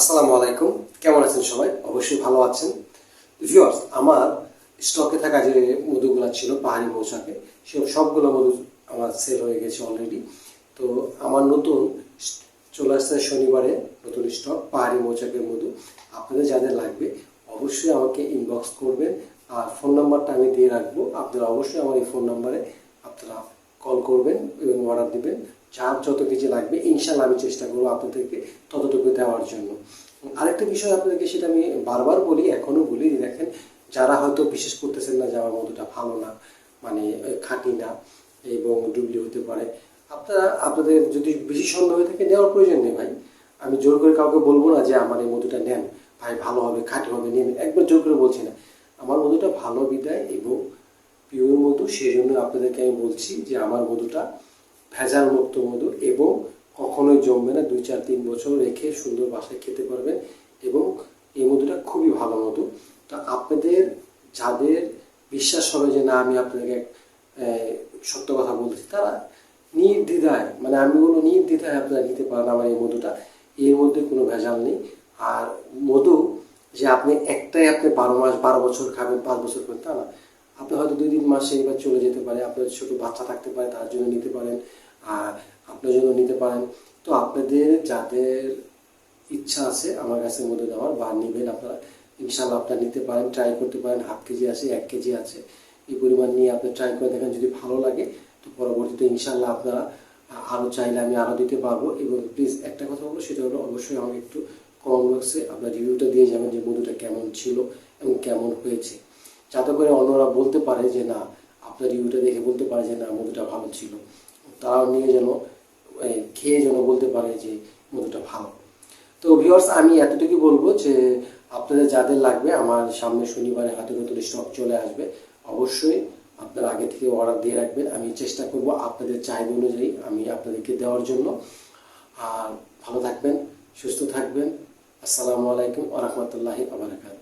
আসসালামু আলাইকুম। কেমন আছেন সবাই? অবশ্যই ভালো আছেন। ভিউয়ার্স আমার স্টকে থাকা যে মধুগুলো ছিল, পাহাড়ি মৌচাকে সব সবগুলো মধু আমার সেল হয়ে গেছে অলরেডি তো আমার নতুন চলে আসছে শনিবারে নতুন স্টক পাহাড়ি মৌচাকের মধু। আপনাদের যাদের লাগবে, অবশ্যই আমাকে ইনবক্স করবেন। আর ফোন নাম্বারটা আমি দিয়ে রাখব। আপনারা অবশ্যই আমার এই ফোন নাম্বারে আপনারা কল করবেন এবং অর্ডার দিবেন। যার যত কিছু লাগবে ইনশাল্লাহ আমি চেষ্টা করব আপনাদেরকে ততটুকু দেওয়ার জন্য। আরেকটা বিষয় আপনাদেরকে সেটা আমি বারবার বলি এখনও বলি দেখেন, যারা হয়তো বিশেষ করতেছেন না যে আমার মধুটা ভালো না মানে খাঁটি না এবং ডুবলি হতে পারে, আপনারা, আপনাদের যদি বেশি সন্দেহ হয়ে থাকে, নেওয়ার প্রয়োজন নেই ভাই। আমি জোর করে কাউকে বলব না যে আমার এই মধুটা নেন। ভাই, ভালো হবে, খাঁটি হবে নিন। একবার জোর করে বলছি না। আমার মধুটা ভালো বিদায় এবং পিওর মধু সেই জন্য আপনাদেরকে আমি বলছি যে আমার মধুটা ভেজাল মুক্ত মধু এবং কখনোই জমবে না, দুই, চার, তিন বছর রেখে সুন্দর বাসায় খেতে পারবেন এবং এই মধুটা খুবই ভালো মধু। তো আপনাদের, যাদের বিশ্বাস হবে যে না, আমি আপনাকে সত্য কথা বলছি, তারা নির্দ্বিধায় মানে আমি বলব নির্দ্বিধায় আপনারা নিতে পারেন আমার এই মধুটা, এর মধ্যে কোনো ভেজাল নেই। আর মধু যে আপনি একটাই আপনি বারো মাস, বারো বছর খাবেন, পাঁচ বছর খাবেন, তা না। আপনি হয়তো দুই তিন মাসে এবার চলে যেতে পারে আপনার ছোট বাচ্চা থাকতে পারে, তার জন্য নিতে পারেন, আর আপনার জন্য নিতে পারেন। তো আপনাদের যাদের ইচ্ছা আছে আমার কাছে মধ্যে দেওয়ার বা নেবেন আপনারা ইনশাল্লাহ আপনারা নিতে পারেন ট্রাই করতে পারেন। হাফ কেজি আছে, এক কেজি আছে। এই পরিমাণ নিয়ে আপনি ট্রাই করে দেখেন যদি ভালো লাগে, তো পরবর্তীতে ইনশাল্লাহ আপনারা আরও চাইলে আমি আরও দিতে পারব। এবং প্লিজ একটা কথা বলব, সেটা হলো অবশ্যই আমাকে একটু কমেন্ট বক্সে আপনার রিভিউটা দিয়ে যাবেন যে মধুটা কেমন ছিল এবং কেমন হয়েছে। যাতে করে অন্যরা বলতে পারে যে না, আপনার রিভিউটা দেখে বলতে পারে যে না, মধুটা ভালো ছিল। তারাও নিয়ে যেন খেয়ে যেন বলতে পারে যে মধুটা ভালো। তো ভিউয়ার্স আমি এতটুকু বলব যে, আপনাদের যাদের লাগবে, আমার সামনে শনিবারে হাতে নতুন স্টক চলে আসবে, অবশ্যই আপনারা আগে থেকে অর্ডার দিয়ে রাখবেন। আমি চেষ্টা করব আপনাদের চাহিদা অনুযায়ী আমি আপনাদেরকে দেওয়ার জন্য। আর ভালো থাকবেন, সুস্থ থাকবেন। আসসালামু আলাইকুম আ রহমতুল্লাহি আবরাকাতু